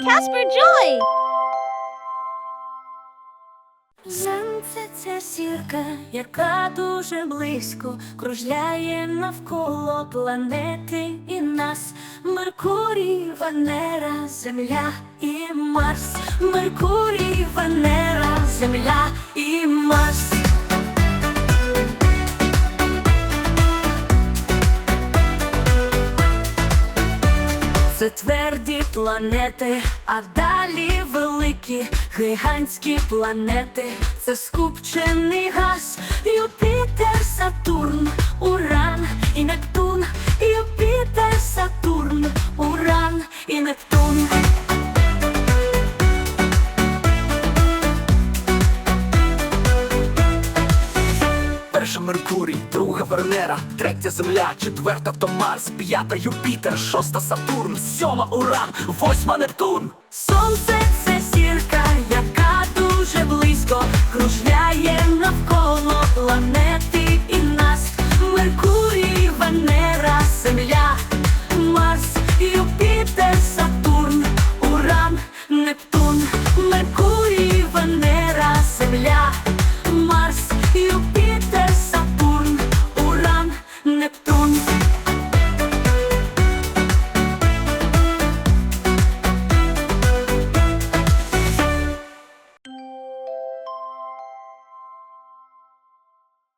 Casper Joy! Сонце це сірка, яка дуже близько кружляє навколо планети і нас. Меркурій, Венера, Земля і Марс. Меркурій, Венера, Земля і Марс. Це тверді планети, а далі великі гігантські планети. Це скупчений газ, Юпітер, Сатурн, Уран і Нептун, Юпітер, Сатурн, Уран і Нептун. Меркурій, друга Венера, третя Земля, четверта то Марс, п'ята Юпітер, шоста Сатурн, сьома Уран, восьма Нептун. Сонце